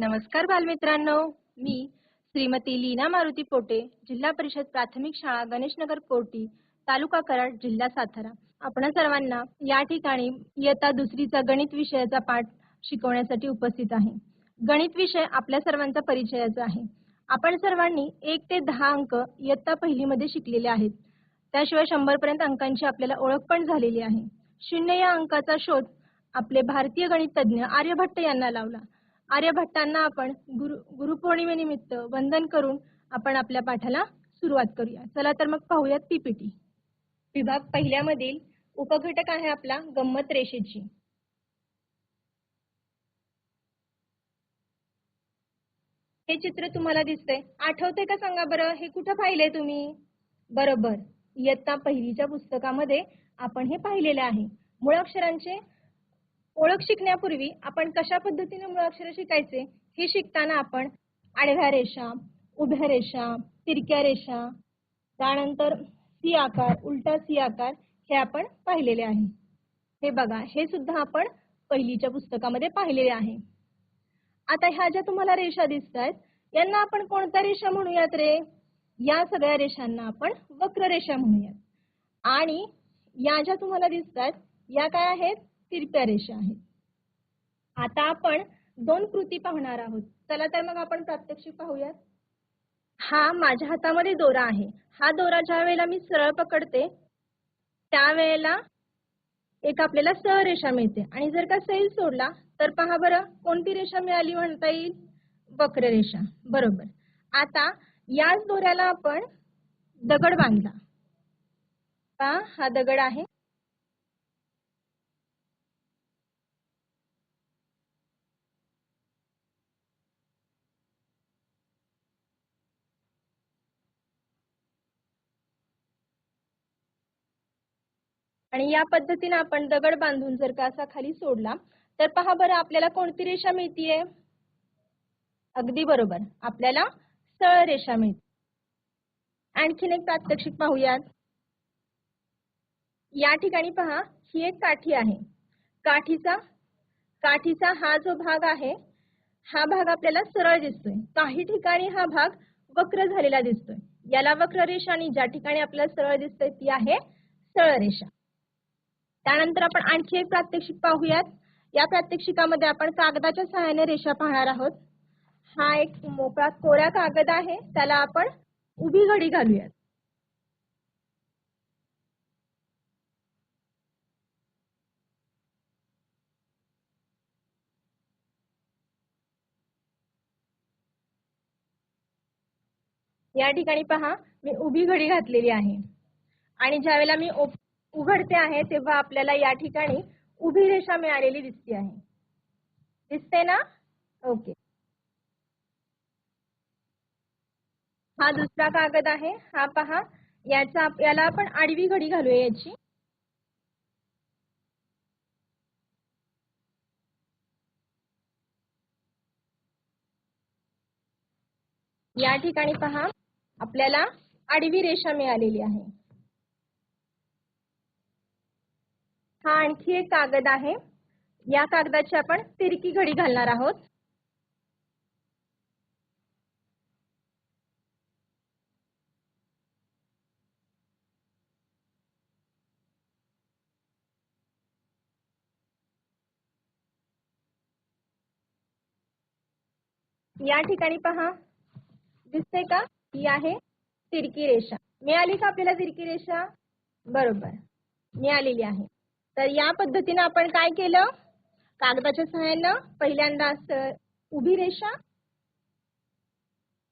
नमस्कार बालमित्रांनो. मी श्रीमती लीना मारुती पोटे जिल्हा परिषद प्राथमिक शाळा गणेशनगर कोटी तालुका कराड जिल्हा सातारा. आपण सर्वांना या ठिकाणी इयत्ता दुसरीचा गणित विषयाचा पाठ शिकवण्यासाठी उपस्थित आहे. गणित विषय आपल्या सर्वांचा परिचयाचा आहे. आपण सर्वांनी एक ते दहा अंक इयत्ता पहिलीमध्ये शिकलेले आहेत. त्याशिवाय शंभर पर्यंत अंकांची आपल्याला ओळख पण झालेली आहे. शून्य या अंकाचा शोध आपले भारतीय गणित तज्ज्ञ आर्यभट्ट यांना लावला. आर्यभट्टांना आपण गुरु गुरुपौर्णिमेनिमित्त वंदन करून आपण आपल्या पाठाला सुरुवात करूया. चला तर मग पाहूयात पीपीटी विभाग पहिल्यामधील उपघटक आहे आपला गंमत रेषेची. हे चित्र तुम्हाला दिसतंय. आठवते का सांगा बरं? हे कुठं पाहिले तुम्ही? बरोबर. इयत्ता पहिलीच्या पुस्तकामध्ये आपण हे पाहिलेले आहे. मुळाक्षरांचे ओळख शिकण्यापूर्वी आपण कशा पद्धतीने मुळाक्षर शिकायचे हे शिकताना आपण आडव्या रेषा उभ्या रेषा तिरक्या रेषा त्यानंतर सी आकार उलटा सी आकार हे आपण पाहिलेले आहे. हे बघा हे सुद्धा आपण पहिलीच्या पुस्तकामध्ये पाहिलेले आहे. आता ह्या ज्या तुम्हाला रेषा दिसत आहेत यांना आपण कोणत्या रेषा म्हणूयात रे? या सगळ्या रेषांना आपण वक्र रेषा म्हणूयात. आणि या ज्या तुम्हाला दिसत आहेत या काय आहेत? तिरप्या रेषा आहेत आता आपण दोन कृती पाहणार आहोत. चला तर मग आपण प्रात्यक्षिक पाहूयात. हा माझ्या हातामध्ये दोरा आहे. हा दोरा ज्या वेळेला मी सरळ पकडते त्यावेळेला एक आपल्याला सहरेषा मिळते. आणि जर का सैल सोडला तर पहा बरं कोणती रेषा मिळाली म्हणता येईल? वक्ररेषा बरोबर. आता याच दोऱ्याला आपण दगड बांधला. पहा हा दगड आहे. आणि या पद्धतीने आपण दगड बांधून जर का असा खाली सोडला तर पहा बरं आपल्याला कोणती रेषा मिळतीये? अगदी बरोबर. आपल्याला सरळ रेषा मिळते. आणखीन एक प्रात्यक्षिक पाहूयात. या ठिकाणी पहा ही एक काठी आहे. काठीचा काठीचा हा जो भाग आहे हा भाग आपल्याला सरळ दिसतोय. काही ठिकाणी हा भाग वक्र झालेला दिसतोय. याला वक्र रेषा आणि ज्या ठिकाणी आपल्याला सरळ दिसतोय ती आहे सरळ रेषा. त्यानंतर आपण आणखी एक प्रात्यक्षिक पाहूयात. या प्रात्यक्षिकामध्ये आपण कागदाच्या सहाय्याने रेषा पाहणार आहोत. हा एक मोकळा कोऱ्या कागद आहे. त्याला आपण उभी घडी घालूयात. या ठिकाणी पहा मी उभी घडी घातलेली आहे. आणि ज्यावेळेला मी उघडते आहे तेव्हा आपल्याला या ठिकाणी उभी रेषा मिळालेली दिसते आहे. दिसते ना? ओके हा दुसरा कागद आहे हा पहा. याचा याला आपण आडवी घडी घालूया याची. या ठिकाणी पहा आपल्याला आडवी रेषा मिळालेली आहे. हा आणखी एक कागद आहे. या कागदाची आपण तिरकी घडी घालणार आहोत. या ठिकाणी पहा. दिसते का? ही आहे तिरकी रेषा. मिळाली का आपल्याला तिरकी रेषा? बरोबर. मिळालेली आहे. तर या पद्धतीने आपण काय केलं? कागदाच्या सहाय्यानं पहिल्यांदा उभी रेषा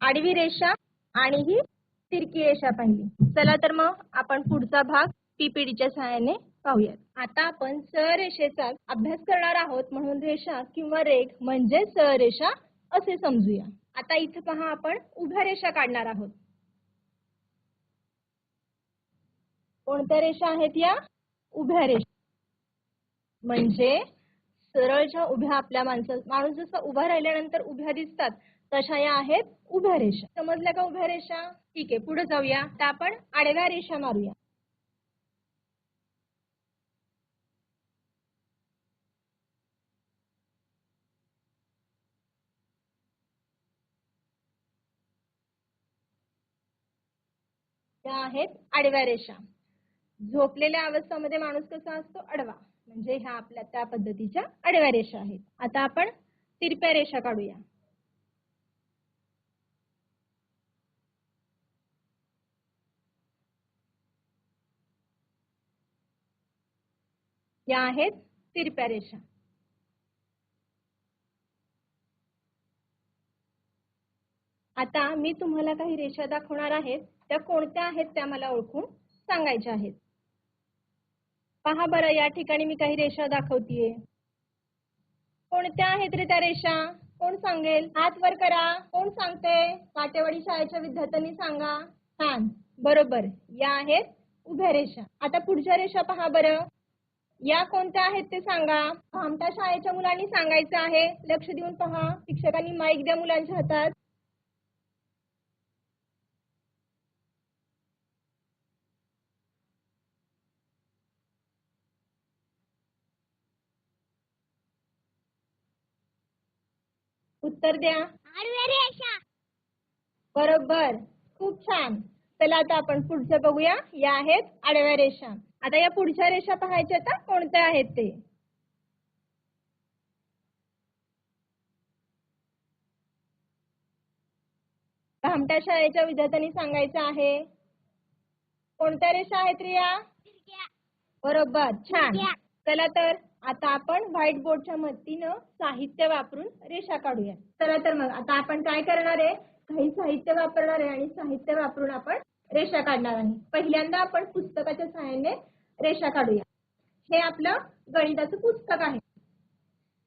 आडवी रेषा आणि ही तिरकी रेषा पाहिली. चला तर मग आपण पुढचा भाग पीपीडीच्या सहाय्याने पाहूयात. आता आपण सहरेषेचा अभ्यास करणार आहोत. म्हणून रेषा किंवा रेख म्हणजे सहरेषा असे समजूया. आता इथं पहा आपण उभ्या रेषा काढणार आहोत. कोणत्या रेषा आहेत या? उभ्या रेषा. म्हणजे सरळ ज्या उभ्या आपल्या माणसा माणूस जसा उभा राहिल्यानंतर उभ्या दिसतात तशा या आहेत उभ्या रेषा. समजल्या का उभ्या रेषा? ठीक आहे पुढे जाऊया. तर आपण आडव्या रेषा मारूया. त्या आहेत आडव्या रेषा. झोपलेल्या अवस्थामध्ये माणूस कसा असतो? आडवा. म्हणजे ह्या आपल्या त्या पद्धतीच्या आडव्या रेषा आहेत. आता आपण तिरप्या रेषा काढूया. या आहेत तिरप्या रेषा. आता मी तुम्हाला काही रेषा दाखवणार आहेत. त्या कोणत्या आहेत त्या मला ओळखून सांगायच्या आहेत. पहा बरं या ठिकाणी मी काही रेषा दाखवतीये. कोणत्या आहेत रे त्या रेषा? कोण सांगेल? हात वर करा. कोण सांगते? काटेवाडी शाळेच्या विद्यार्थ्यांनी सांगा. छान. बरोबर. या आहेत उभ्या रेषा. आता पुढच्या रेषा पहा बरं. या कोणत्या आहेत ते सांगा. आमच्या शाळेच्या मुलांनी सांगायचं आहे. लक्ष देऊन पहा. शिक्षकांनी माईक द्या मुलांच्या हातात. उत्तर द्या. बरोबर. खूप छान. चला आता आपण पुढचं बघूया. या आहेत आडव्या रेषा. आता या पुढच्या रेषा पाहायच्या आता कोणत्या आहेत ते? भामट्या शाळेच्या विद्यार्थ्यांनी सांगायचं आहे. कोणत्या रेषा आहेत रिया? बरोबर. छान. चला तर. आता आपण व्हाईट बोर्डच्या मदतीनं साहित्य वापरून रेषा काढूया चला तर मग आता आपण काय करणार आहे? काही साहित्य वापरणार आहे आणि साहित्य वापरून आपण रेषा काढणार आहे. पहिल्यांदा आपण पुस्तकाच्या सहाय्याने रेषा काढूया. हे आपलं गणिताचं पुस्तक आहे.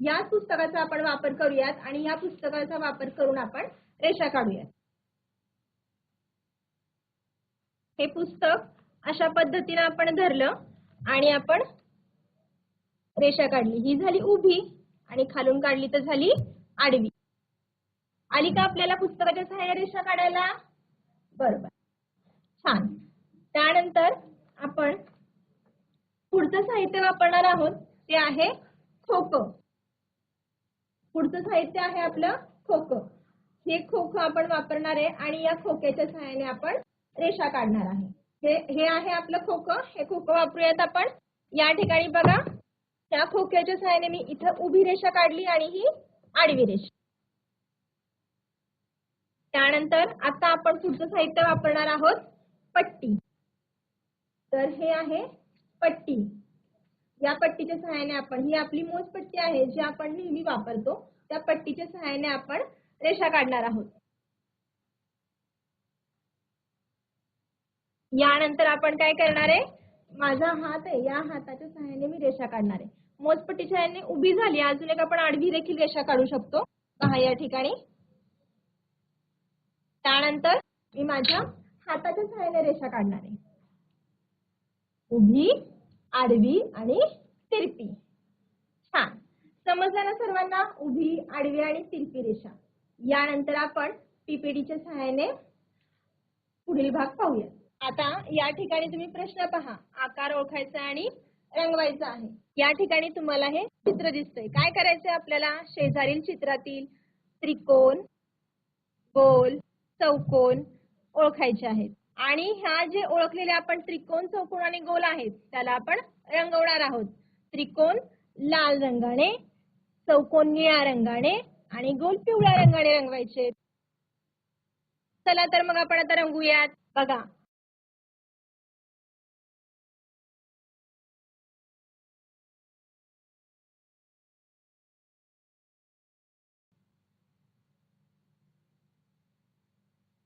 या पुस्तकाचा आपण वापर करूयात आणि या पुस्तकाचा वापर करून आपण रेषा काढूयात. हे पुस्तक अशा पद्धतीनं आपण धरलं आणि आपण रेषा काढली. ही झाली उभी आणि खालून काढली तर झाली आडवी. आली का आपल्याला पुस्तकाच्या सहाय्या रेषा काढायला? बरोबर. छान. त्यानंतर आपण पुढचं साहित्य वापरणार आहोत. ते आहे खोकं. पुढचं साहित्य आहे आपलं खोकं. हे खोकं आपण वापरणार आहे आणि या खोक्याच्या सहाय्याने आपण रेषा काढणार आहे. हे हे आहे आपलं खोकं. हे खोकं वापरूयात आपण. या ठिकाणी बघा. त्या खोक्याच्या सहाय्याने मी इथं उभी रेषा काढली आणि ही आडवी रेषा. त्यानंतर आता आपण पुढचं साहित्य वापरणार आहोत पट्टी. तर हे आहे पट्टी. या पट्टीच्या सहाय्याने आपण ही आपली मोजपट्टी आहे जी आपण नेहमी वापरतो. त्या पट्टीच्या सहाय्याने आपण रेषा काढणार आहोत. यानंतर आपण काय करणार आहे? माझा हात आहे या हाताच्या सहाय्याने मी रेषा काढणार आहे. मोजपट्टीच्या याने उभी झाली. अजून एक आपण आडवी देखील रेषा काढू शकतो. पहा या ठिकाणी. त्यानंतर मी माझ्या हाताच्या सहाय्याने रेषा काढणार आहे. उभी आडवी आणि तिरपी. छान. समजलं ना सर्वांना? उभी आडवी आणि तिरपी रेषा. यानंतर आपण पीपीडीच्या सहाय्याने पुढील भाग पाहूया. आता या ठिकाणी तुम्ही प्रश्न पहा. आकार ओळखायचा आणि रंगवायचा आहे. या ठिकाणी तुम्हाला हे चित्र दिसतंय. काय करायचंय आपल्याला? शेजारील चित्रातील त्रिकोण गोल चौकोन ओळखायचे आहेत. आणि ह्या जे ओळखलेले आपण त्रिकोण चौकोन आणि गोल आहेत त्याला आपण रंगवणार आहोत. त्रिकोण लाल रंगाने चौकोन निळ्या रंगाने आणि गोल पिवळ्या रंगाने रंगवायचे चला तर मग आपण आता रंगूयात. बघा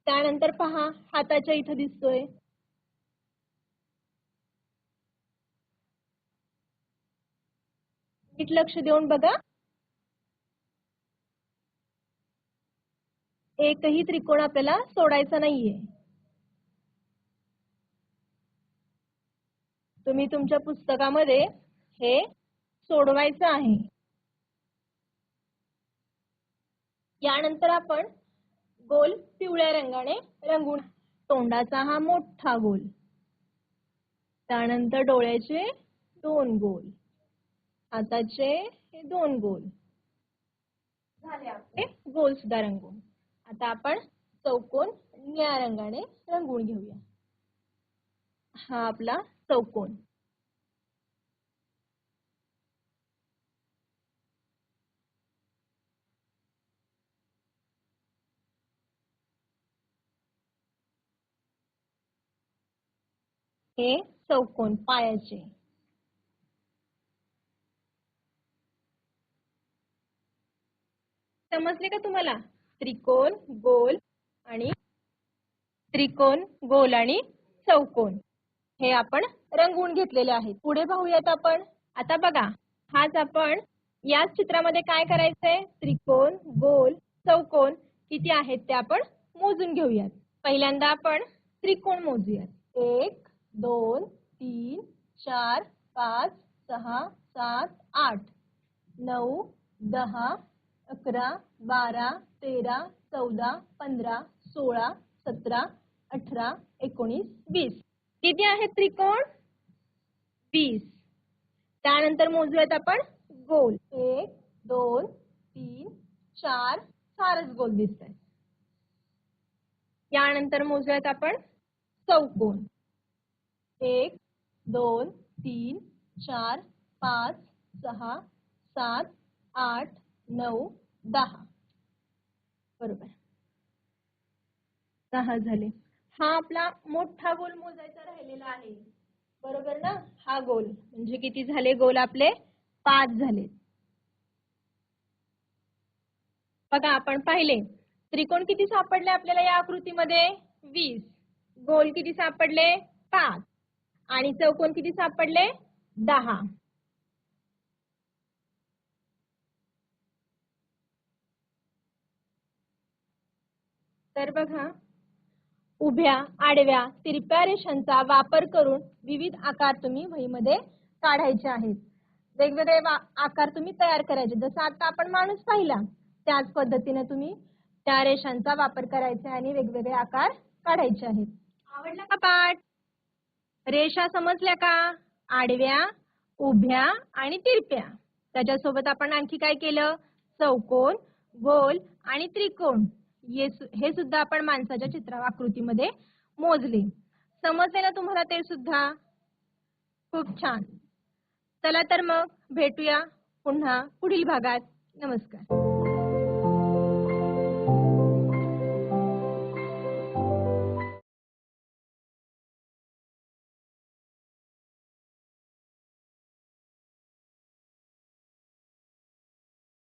त्यानंतर पहा हाताच्या इथं दिसतोय. नीट लक्ष देऊन बघा. एकही त्रिकोण आपल्याला सोडायचा नाहीये. तुम्ही तुमच्या पुस्तकामध्ये हे सोडवायचं आहे. यानंतर आपण गोल पिवळ्या रंगाने रंगून. तोंडाचा हा मोठा गोल. त्यानंतर डोळ्याचे दोन गोल. हाताचे हे दोन गोल. झाले आपले गोल सुद्धा रंगून. आता आपण चौकोन निळ्या रंगाने रंगून घेऊया. हा आपला चौकोन. हे चौकोन पायाचे. समजले का तुम्हाला? त्रिकोण गोल आणि त्रिकोण गोल आणि चौकोन. हे आपण रंगवून घेतलेले आहेत. पुढे पाहूयात आपण. आता बघा हाच आपण याच चित्रामध्ये काय करायचंय? त्रिकोण गोल चौकोन किती आहेत ते आपण मोजून घेऊयात. पहिल्यांदा आपण त्रिकोण मोजूयात. एक दोन तीन चार पाच सहा सात आठ नऊ दहा अकरा बारा तेरा चौदा पंधरा सोळा सतरा अठरा एकोणीस वीस. किती आहेत त्रिकोण वीस. त्यानंतर मोजूयात आपण गोल. एक दोन तीन चार चारच गोल दिसत आहेत यानंतर मोजूयात आपण चौकोन. एक दोन तीन चार पाच सहा सात आठ नऊ दहा. बरोबर. दहा झाले. हा आपला मोठा गोल मोजायचा राहिलेला आहे. बरोबर ना? हा गोल. म्हणजे किती झाले? गोल आपले पाच झाले. बघा आपण पाहिले. त्रिकोण किती सापडले आपल्याला या आकृतीमध्ये? वीस. गोल किती सापडले? पाच. आणि चौकोन किती सापडले? दहा. तर बघा उभ्या आडव्या तिरप्या रेषांचा वापर करून विविध आकार तुम्ही वहीमध्ये काढायचे आहेत. वेगवेगळे आकार तुम्ही तयार करायचे. जसं आता आपण माणूस पाहिला त्याच पद्धतीने तुम्ही त्या रेषांचा वापर करायचा आणि वेगवेगळे आकार काढायचे आहेत. आवडला का पाठ? रेषा समजल्या का? आडव्या उभ्या आणि तिरप्या. त्याच्यासोबत आपण आणखी काय केलं? चौकोन गोल आणि त्रिकोण. हे सुद्धा आपण माणसाच्या चित्रा आकृतीमध्ये मोजले. समजले ना तुम्हाला ते सुद्धा? खूप छान. चला तर मग भेटूया पुन्हा पुढील भागात. नमस्कार.